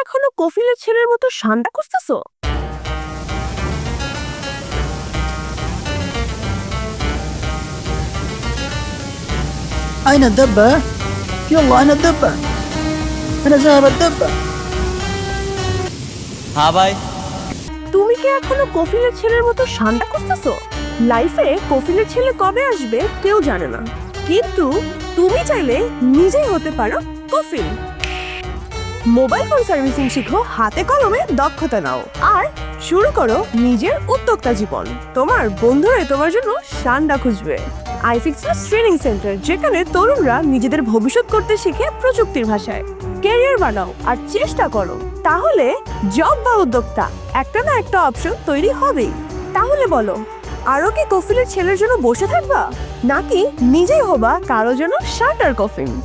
এখনো কফিলের ছেলের মতো শানটা খুঁজতেছো أين الدبة؟ يلا أين الدبة؟ أين ذهب الدبة؟ হ্যাঁ ভাই তুমি কি এখনো কফিলের ছেলের মতো শানটা খুঁজতেছো লাইফে কফিলের ছেলে কবে আসবে কেউ জানে না কিন্তু তুমি চাইলে নিজেই হতে পারো কফিল মোবাইল ফোন সার্ভিসিং শিখো, হাতে কলমে দক্ষতা নাও। আর শুরু করো নিজের উদ্যোক্তা জীবন। তোমার বন্ধুরা তোমার জন্য শানটা খুঁজবে। আইফিক্সের ট্রেনিং সেন্টার, যেখানে তরুণরা নিজেদের ভবিষ্যৎ করতে শিখে প্রযুক্তির ভাষায়। ক্যারিয়ার বানাও আর চেষ্টা করো। তাহলে জব বা উদ্যোক্তা, একটা না একটা অপশন তৈরি হবেই। তাহলে বলো আরও কি কফিলের ছেলের জন্য বসে থাকবা? নাকি নিজেই হবা কারও জন্য শার্টার কফিন?